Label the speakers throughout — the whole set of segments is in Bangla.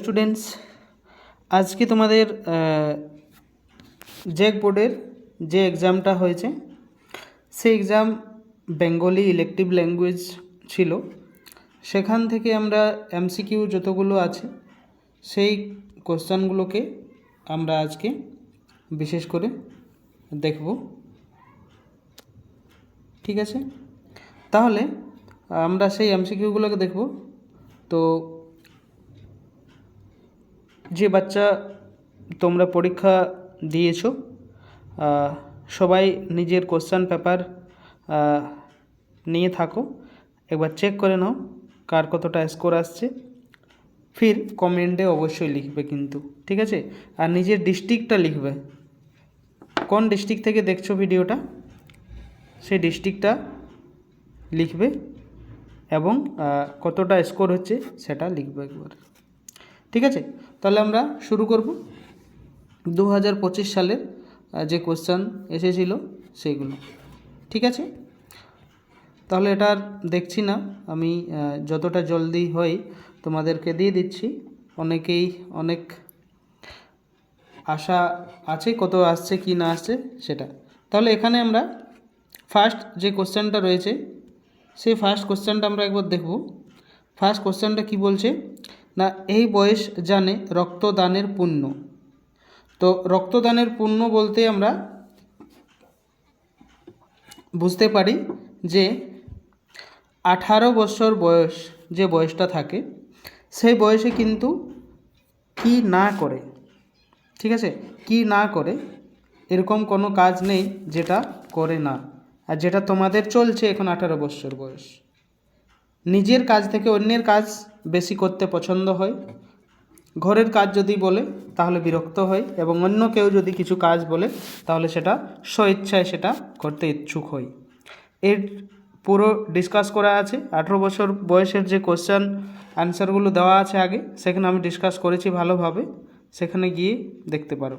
Speaker 1: স্টুডেন্টস আজকে তোমাদের জেক বোর্ডের যে এক্সামটা হয়েছে, সেই এক্সাম বেঙ্গলি ইলেকটিভ ল্যাঙ্গুয়েজ ছিল। সেখান থেকে আমরা এমসিকিউ যতগুলো আছে, সেই কোশ্চানগুলোকে আমরা আজকে বিশেষ করে দেখব। ঠিক আছে? তাহলে আমরা সেই এমসিকিউগুলোকে দেখব। তো যে বাচ্চা তোমরা পরীক্ষা দিয়েছ সবাই নিজের কোশ্চান পেপার নিয়ে থাকো। একবার চেক করে নাও কার কতটা স্কোর আসছে। ফির কমেন্টে অবশ্যই লিখবে কিন্তু, ঠিক আছে? আর নিজের ডিস্ট্রিক্টটা লিখবে। কোন ডিস্ট্রিক্ট থেকে দেখছ ভিডিওটা সেই ডিস্ট্রিক্টটা লিখবে এবং কতটা স্কোর হচ্ছে সেটা লিখবে একবার, ঠিক আছে? তাহলে আমরা শুরু করব। দু হাজার পঁচিশ সালের যে কোশ্চান এসেছিল সেইগুলো। ঠিক আছে? তাহলে এটা আর দেখছি না। আমি যতটা জলদি হয় তোমাদেরকে দিয়ে দিচ্ছি। অনেকেই অনেক আশা আছে কত আসছে, কি না আসছে সেটা। তাহলে এখানে আমরা ফার্স্ট যে কোশ্চেনটা রয়েছে, সেই ফার্স্ট কোশ্চেনটা আমরা একবার দেখব। ফার্স্ট কোশ্চেনটা কি বলছে? না এই বয়স জানে রক্তদানের পুণ্য। তো রক্তদানের পুণ্য বলতে আমরা বুঝতে পারি যে আঠারো বছর বয়স যে বয়সটা থাকে, সেই বয়সে কিন্তু কি না করে, ঠিক আছে? কি না করে, এরকম কোনো কাজ নেই যেটা করে না। আর যেটা তোমাদের চলছে এখন আঠারো বছর বয়স। নিজের কাজ থেকে অন্যের কাজ বেশি করতে পছন্দ হয়। ঘরের কাজ যদি বলে, তাহলে বিরক্ত হয় এবং অন্য কেউ যদি কিছু কাজ বলে, তাহলে সেটা স্বইচ্ছায় সেটা করতে ইচ্ছুক হয়। এর পুরো ডিসকাস করা আছে। আঠেরো বছর বয়সের যে কোশ্চেন অ্যান্সারগুলো দেওয়া আছে আগে, সেখানে আমি ডিসকাস করেছি ভালোভাবে। সেখানে গিয়ে দেখতে পারো।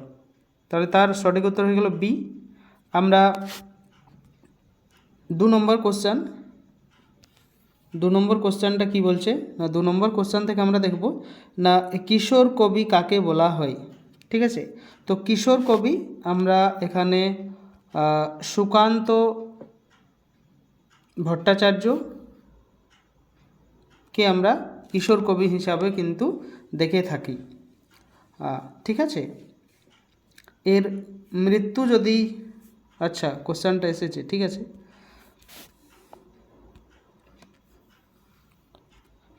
Speaker 1: তাহলে তার সঠিক উত্তর হয়ে গেল বি আমরা দু নম্বর কোশ্চেন দু নম্বর কোশ্চেনটা কি বলছে? না, দু নম্বর কোশ্চেন থেকে আমরা দেখব, না, কিশোর কবি কাকে বলা হয়? ঠিক আছে? তো কিশোর কবি আমরা এখানে সুকান্ত ভট্টাচার্য কে আমরা কিশোর কবি হিসাবে কিন্তু দেখে থাকি। ঠিক আছে? এর মৃত্যু যদি আচ্ছা কোশ্চেনটা এসেছে, ঠিক আছে?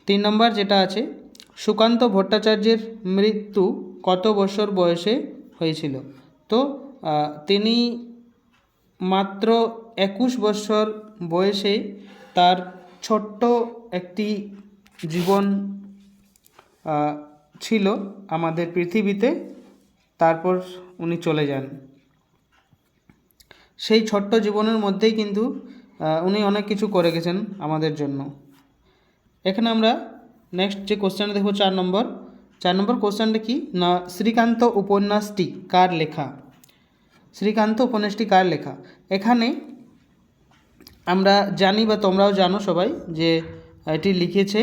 Speaker 1: তিন নম্বর যেটা আছে, সুকান্ত ভট্টাচার্যের মৃত্যু কত বছর বয়সে হয়েছিল? তো তিনি মাত্র একুশ বছর বয়সে তার ছোট্ট একটি জীবন ছিল আমাদের পৃথিবীতে, তারপর উনি চলে যান। সেই ছোট্ট জীবনের মধ্যেই কিন্তু উনি অনেক কিছু করে গেছেন আমাদের জন্য। এখানে আমরা নেক্সট যে কোশ্চেনটা দেখব চার নম্বর। চার নম্বর কোশ্চেনটা কি? না, শ্রীকান্ত উপন্যাসটি কার লেখা? শ্রীকান্ত উপন্যাসটি কার লেখা? এখানে আমরা জানি বা তোমরাও জানো সবাই যে এটি লিখেছে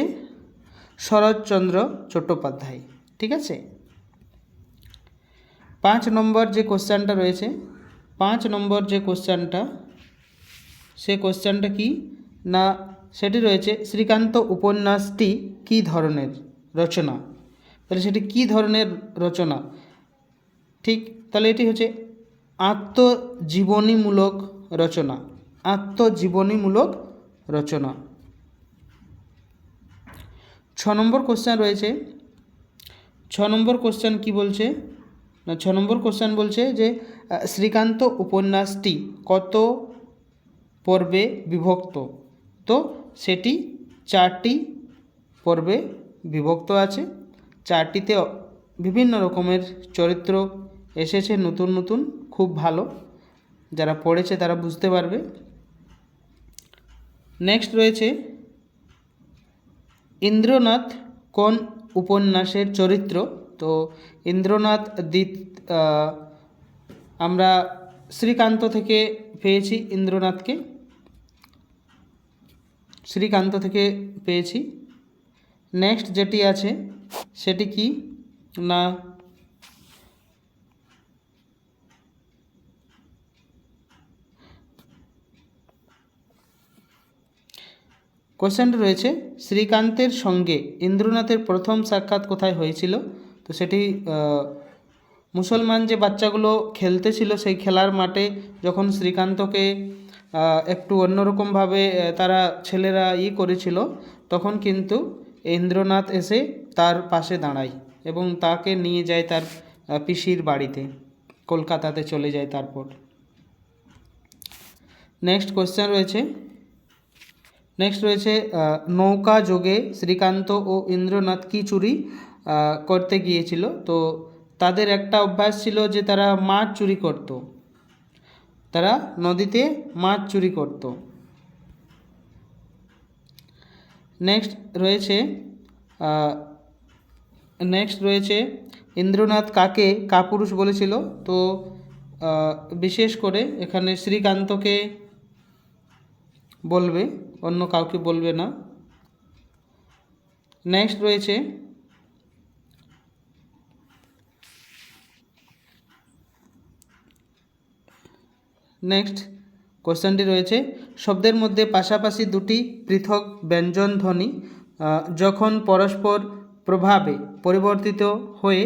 Speaker 1: শরৎচন্দ্র চট্টোপাধ্যায়, ঠিক আছে? পাঁচ নম্বর যে কোশ্চেনটা রয়েছে, পাঁচ নম্বর যে কোশ্চেনটা সে কোশ্চেনটা কি? না সেটি রয়েছে শ্রীকান্ত উপন্যাসটি কী ধরনের রচনা? তাহলে সেটি কী ধরনের রচনা? ঠিক, তাহলে এটি হচ্ছে আত্মজীবনীমূলক রচনা। আত্মজীবনীমূলক রচনা। ছ নম্বর কোশ্চেন রয়েছে। ছ নম্বর কোশ্চেন কি বলছে? না, ছ নম্বর কোশ্চেন বলছে যে শ্রীকান্ত উপন্যাসটি কত পর্বে বিভক্ত? তো সেটি চারটি পর্বে বিভক্ত আছে। চারটিতে বিভিন্ন রকমের চরিত্র এসেছে নতুন নতুন, খুব ভালো। যারা পড়েছে তারা বুঝতে পারবে। নেক্সট রয়েছে ইন্দ্রনাথ কোন উপন্যাসের চরিত্র? তো ইন্দ্রনাথ দ্বিত আমরা শ্রীকান্ত থেকে পেয়েছি ইন্দ্রনাথকে। শ্রীকান্ত থেকে পেয়েছি। নেক্সট যেটি আছে, সেটি কি? না। কোশ্চেনটা রয়েছে, শ্রীকান্তের সঙ্গে ইন্দ্রনাথের প্রথম সাক্ষাৎ কোথায় হয়েছিল? তো সেটি মুসলমান যে বাচ্চাগুলো খেলতেছিল সেই খেলার মাঠে যখন শ্রীকান্তকে একটু অন্যরকমভাবে তারা ছেলেরা ই করেছিল, তখন কিন্তু ইন্দ্রনাথ এসে তার পাশে দাঁড়ায় এবং তাকে নিয়ে যায় তার পিসির বাড়িতে, কলকাতাতে চলে যায় তারপর। নেক্সট কোশ্চেন রয়েছে। নেক্সট রয়েছে নৌকা যোগে শ্রীকান্ত ও ইন্দ্রনাথ কি চুরি করতে গিয়েছিল? তো তাদের একটা অভ্যাস ছিল যে তারা মাছ চুরি করত। তারা নদীতে মাছ চুরি করত। নেক্সট রয়েছে নেক্সট রয়েছে, ইন্দ্রনাথ কাকে কাপুরুষ বলেছিল? তো বিশেষ করে এখানে শ্রীকান্তকে বলবে, অন্য কাউকে বলবে না। নেক্সট রয়েছে নেক্সট কোশ্চেনটি রয়েছে। শব্দের মধ্যে পাশাপাশি দুটি পৃথক ব্যঞ্জন ধ্বনি যখন পরস্পর প্রভাবে পরিবর্তিত হয়ে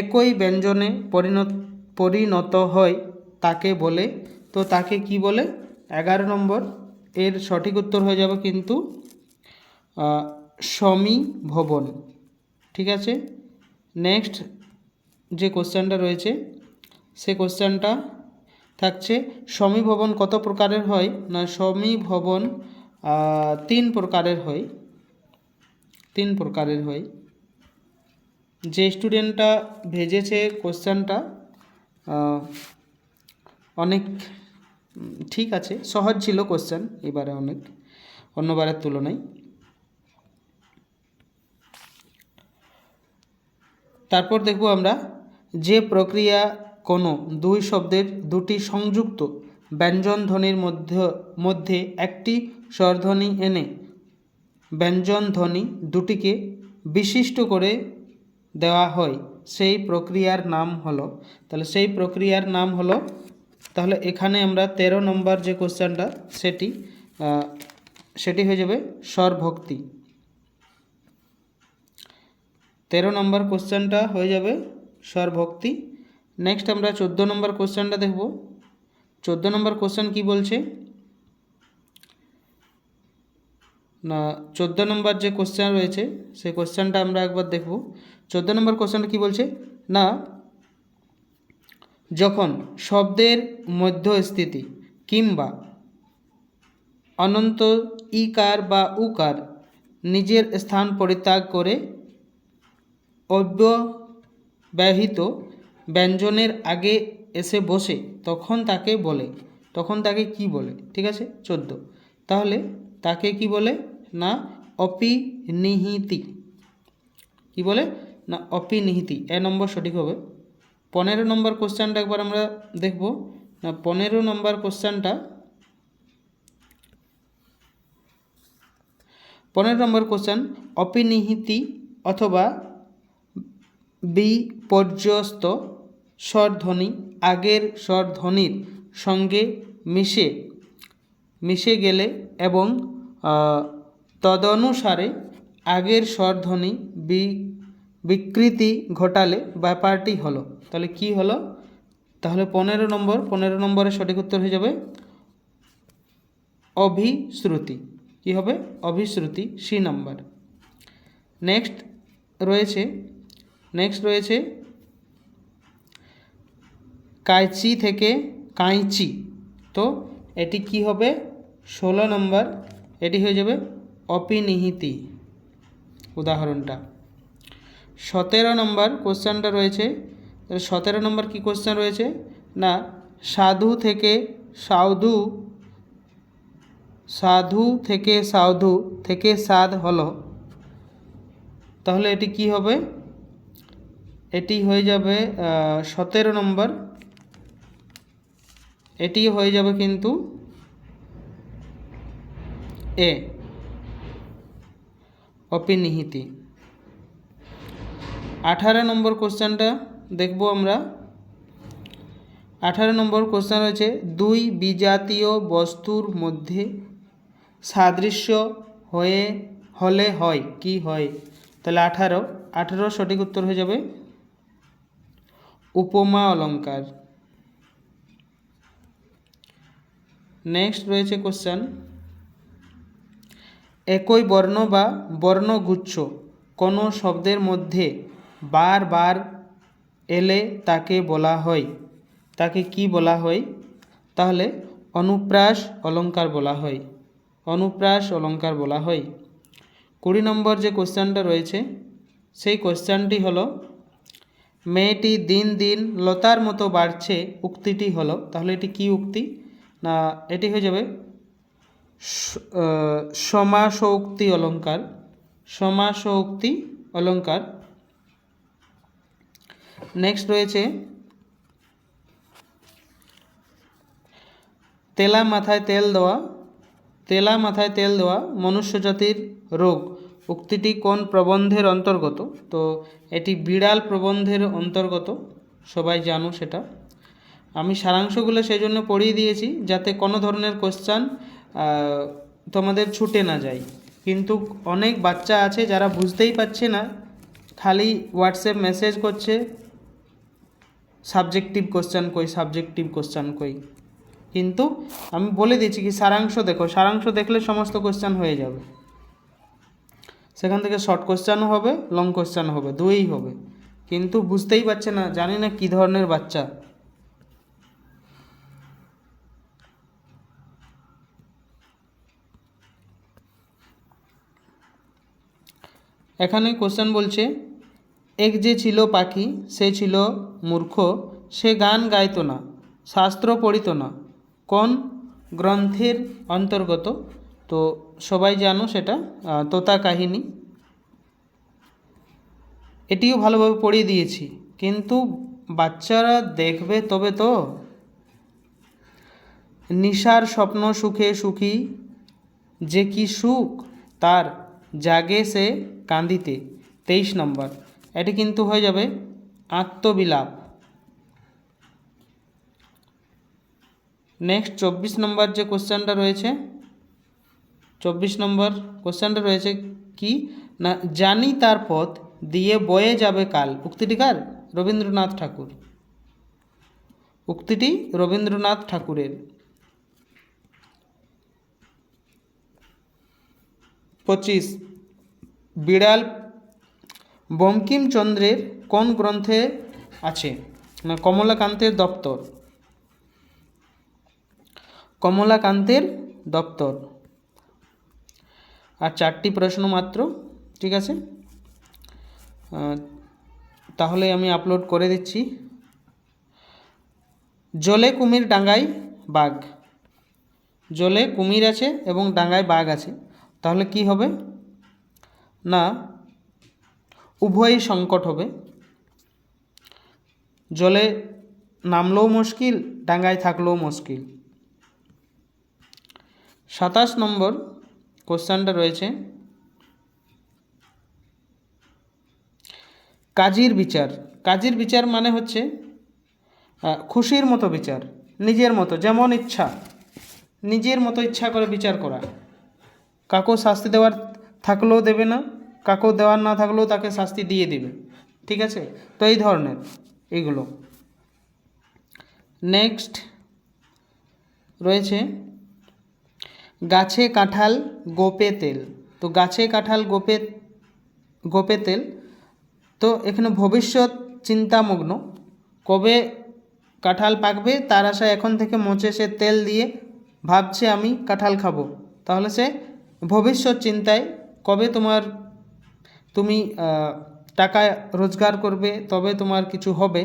Speaker 1: একই ব্যঞ্জনে পরিণত পরিণত হয় তাকে বলে। তো তাকে কি বলে? এগারো নম্বর। এর সঠিক উত্তর হয়ে যাবে কিন্তু আহ, সমীভবন। ঠিক আছে? নেক্সট যে কোশ্চেনটা রয়েছে সে কোশ্চেনটা থাকছে। সমীভবন কত প্রকারের হয়? না, সমীভবন তিন প্রকারের হয়। তিন প্রকারের হয়। যে স্টুডেন্টটা ভেজেছে কোশ্চেনটা অনেক ঠিক আছে, সহজ ছিল কোশ্চেন, এবারে অনেক, অন্যবারের তুলনায়। তারপর দেখব আমরা যে প্রক্রিয়া কোনো দুই শব্দের দুটি সংযুক্ত ব্যঞ্জন ধ্বনির মধ্যে মধ্যে একটি স্বরধ্বনি এনে ব্যঞ্জন ধ্বনি দুটিকে বিশিষ্ট করে দেওয়া হয়। সেই প্রক্রিয়ার নাম হলো, তাহলে সেই প্রক্রিয়ার নাম হলো, তাহলে এখানে আমরা তেরো নম্বর যে কোশ্চেনটা, সেটি সেটি হয়ে যাবে স্বরভক্তি। তেরো নম্বর কোশ্চেনটা হয়ে যাবে স্বরভক্তি। নেক্সট আমরা চোদ্দ নম্বর কোশ্চেনটা দেখব। চোদ্দ নম্বর কোশ্চেন কি বলছে? না, চোদ্দ নম্বর যে কোশ্চেন রয়েছে, সেই কোশ্চেনটা আমরা একবার দেখব। চোদ্দ নম্বর কোশ্চেনটা কি বলছে? না, যখন শব্দের মধ্যস্থিতি কিংবা অনন্ত ইকার বা উকার নিজের স্থান পরিত্যাগ করে অব্যবহিত ব্যঞ্জনের আগে এসে বসে তখন তাকে বলে, তখন তাকে কি বলে? ঠিক আছে? চোদ্দ। তাহলে তাকে কি বলে? না, অপিনিহিতি। কি বলে? না, অপিনিহিতি। এ নম্বর সঠিক হবে। পনেরো নম্বর কোশ্চেনটা একবার আমরা দেখব। না, পনেরো নম্বর কোশ্চেনটা, পনেরো নম্বর কোশ্চেন, অপিনিহিতি অথবা বিপর্যস্ত স্বরধ্বনি, আগের স্বরধ্বনির সঙ্গে মিশে মিশে গেলে এবং তদনুসারে আগের স্বরধ্বনি বি, বিকৃতি ঘটালে ব্যাপারটি হলো। তাহলে কি হলো? তাহলে পনেরো নম্বর, পনেরো নম্বরের সঠিক উত্তর হয়ে যাবে অভিশ্রুতি। কি হবে? Abhishruti C number. নেক্সট রয়েছে নেক্সট রয়েছে কাঁচি থেকে কাঁচি তো এটি কি হবে? ষোলো নম্বর। এটি হয়ে যাবে অপিনিহিতি। উদাহরণটা। সতেরো নম্বর কোশ্চেনটা রয়েছে। সতেরো নম্বর কি কোশ্চেন রয়েছে? না, সাধু থেকে সাধু সাধু থেকে সাধু থেকে সাধ হলো। তাহলে এটি কি হবে? এটি হয়ে যাবে সতেরো নম্বর এটি হয়ে যাবে কিন্তু এ, অপিনিহিতি। আঠারো নম্বর কোশ্চেনটা দেখব আমরা। আঠারো নম্বর কোশ্চেন রয়েছে, দুই বিজাতীয় বস্তুর মধ্যে সাদৃশ্য হয়ে, হলে হয়, কি হয়? তাহলে আঠারো আঠারো সঠিক উত্তর হয়ে যাবে, উপমা অলংকার। নেক্সট রয়েছে কোশ্চেন একই বর্ণ বা বর্ণগুচ্ছ কোনো শব্দের মধ্যে বারবার এলে তাকে বলা হয়। তাকে কি বলা হয়? তাহলে অনুপ্রাস অলংকার বলা হয়। অনুপ্রাস অলংকার বলা হয়। কুড়ি নম্বর যে কোশ্চেনটা রয়েছে, সেই কোশ্চেনটি হলো, মেয়েটি দিন দিন লতার মতো বাড়ছে, উক্তিটি হলো, তাহলে এটি কি উক্তি? না, এটি হয়ে যাবে সমাসোক্তি অলংকার সমাসোক্তি অলংকার নেক্সট রয়েছে তেলা মাথায় তেল দেওয়া, তেলা মাথায় তেল দেওয়া মনুষ্য জাতির রোগ। উক্তিটি কোন প্রবন্ধের অন্তর্গত? তো এটি বিড়াল প্রবন্ধের অন্তর্গত, সবাই জানো সেটা। আমি সারাংশগুলো সেই জন্য পড়িয়ে দিয়েছি যাতে কোনো ধরনের কোশ্চান তোমাদের ছুটে না যায়। কিন্তু অনেক বাচ্চা আছে যারা বুঝতেই পারছে না, খালি হোয়াটসঅ্যাপ মেসেজ করছে সাবজেক্টিভ কোশ্চান কই সাবজেক্টিভ কোশ্চান কই। কিন্তু আমি বলে দিচ্ছি কি সারাংশ দেখো, সারাংশ দেখলে সমস্ত কোশ্চান হয়ে যাবে। সেখান থেকে শর্ট কোশ্চানও হবে লং কোশ্চান হবে দুই হবে। কিন্তু বুঝতেই পারছে না, জানি না কী ধরনের বাচ্চা। এখানে কোশ্চেন বলছে, এক যে ছিল পাখি, সে ছিল মূর্খ, সে গান গাইতো না, শাস্ত্র পড়িত না, কোন গ্রন্থের অন্তর্গত? তো সবাই জানো সেটা তোতা কাহিনী। এটিও ভালোভাবে পড়িয়ে দিয়েছি, কিন্তু বাচ্চারা দেখবে তবে তো। নিশার স্বপ্ন সুখে সুখী, যে কি সুখ, তার জাগে সে কান্দিতে, তেইশ নম্বর। এটি কিন্তু হয়ে যাবে আত্মবিলাপ। নেক্সট চব্বিশ নম্বর যে কোশ্চেনটা রয়েছে, চব্বিশ নম্বর কোশ্চেনটা রয়েছে কি? না, জানি তার পথ দিয়ে বয়ে যাবে কাল। উক্তিটি কার? রবীন্দ্রনাথ ঠাকুর। উক্তিটি রবীন্দ্রনাথ ঠাকুরের। পঁচিশ বিড়াল বঙ্কিমচন্দ্রের কোন গ্রন্থে আছে? না, কমলাকান্তের দপ্তর। কমলাকান্তের দপ্তর। আর চারটি প্রশ্ন মাত্র, ঠিক আছে? তাহলে আমি আপলোড করে দিচ্ছি। জলে কুমির ডাঙ্গায় বাঘ। জলে কুমির আছে এবং ডাঙ্গায় বাঘ আছে। তাহলে কি হবে? না, উভয়ই সংকট হবে। জলে নামলেও মুশকিল, ডাঙ্গায় থাকলেও মুশকিল। সাতাশ নম্বর কোশ্চানটা রয়েছে, কাজীর বিচার। কাজীর বিচার মানে হচ্ছে খুশির মতো বিচার, নিজের মতো, যেমন ইচ্ছা, নিজের মতো ইচ্ছা করে বিচার করা। কাকো শাস্তি দেওয়ার থাকলেও দেবে না কাকো দেওয়ার না থাকলেও তাকে শাস্তি দিয়ে দেবে। ঠিক আছে? তো এই ধরনের এইগুলো নেক্সট রয়েছে গাছে কাঁঠাল গোপে তেল। তো গাছে কাঁঠাল গোপে গোপে তেল। তো এখানে ভবিষ্যৎ চিন্তামগ্ন। কবে কাঁঠাল পাকবে তার আশায় এখন থেকে মোচে সে তেল দিয়ে ভাবছে, আমি কাঁঠাল খাব। তাহলে সে ভবিষ্যৎ চিন্তায় কবে তোমার তুমি টাকা রোজগার করবে, তবে তোমার কিছু হবে।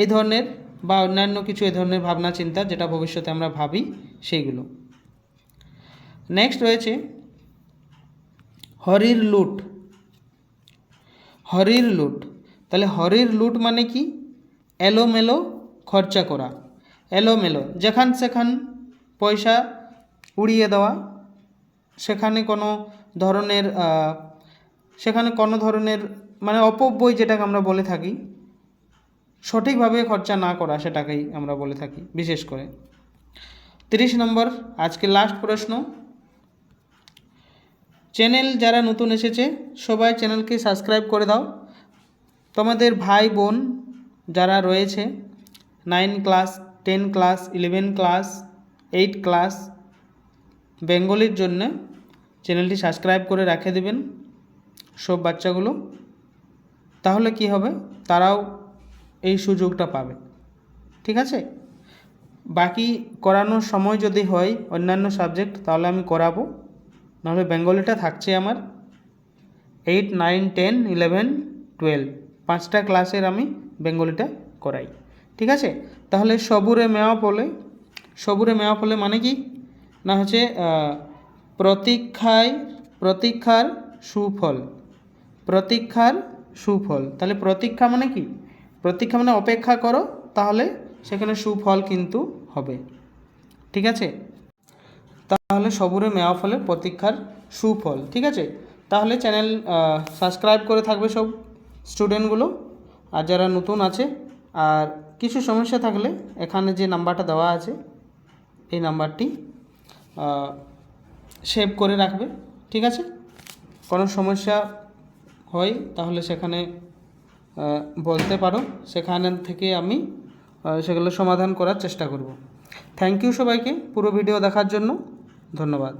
Speaker 1: এই ধরনের বা অন্যান্য কিছু এই ধরনের ভাবনা, চিন্তা যেটা ভবিষ্যতে আমরা ভাবি সেইগুলো। নেক্সট রয়েছে হরির লুট। হরির লুট। তাহলে হরির লুট মানে কি? এলোমেলো খরচা করা। এলোমেলো, যেখান সেখান পয়সা উড়িয়ে দেওয়া। সেখানে কোনো ধরনের সেখানে কোনো ধরনের মানে অপব্যয় যেটাকে আমরা বলে থাকি, সঠিকভাবে খরচা না করা সেটাকেই আমরা বলে থাকি, বিশেষ করে। তিরিশ নম্বর, আজকে লাস্ট প্রশ্ন। চ্যানেল যারা নতুন এসেছে, সবাই চ্যানেলকে সাবস্ক্রাইব করে দাও। তোমাদের ভাই, বোন যারা রয়েছে nine class ten class eleven class eight class বেঙ্গলির জন্য চ্যানেলটি সাবস্ক্রাইব করে রেখে দেবেন। সব বাচ্চাগুলো, তাহলে কি হবে? তারাও এই সুযোগটা পাবে। ঠিক আছে? বাকি করানোর সময় যদি হয় অন্যান্য সাবজেক্ট, তাহলে আমি করাবো। নাহলে বেঙ্গলিটা থাকছে আমার eight, nine, ten, eleven, twelve. পাঁচটা ক্লাসের আমি বেঙ্গলিটা করাই। ঠিক আছে? তাহলে সবুরে মেওয়া ফলে সবুরে মেওয়া ফলে মানে কি? না হচ্ছে প্রতীক্ষায়, প্রতীক্ষার সুফল। প্রতীক্ষার সুফল। তাহলে প্রতীক্ষা মানে কি? প্রতীক্ষা মানে অপেক্ষা করো, তাহলে সেখানে সুফল কিন্তু হবে। ঠিক আছে? তাহলে সবুরে মেওয়া ফলে প্রতীক্ষার সুফল। ঠিক আছে? তাহলে চ্যানেল সাবস্ক্রাইব করে থাকবে সব স্টুডেন্টগুলো। আর যারা নতুন আছে, আর কিছু সমস্যা থাকলে এখানে যে নাম্বারটা দেওয়া আছে, এই নাম্বারটি সেভ করে রাখবে। ঠিক আছে? কোনো সমস্যা হয়, তাহলে সেখানে বলতে পারো, সেখান থেকে আমি সেগুলো সমাধান করার চেষ্টা করব। থ্যাংক ইউ সবাইকে, পুরো ভিডিও দেখার জন্য, ধন্যবাদ।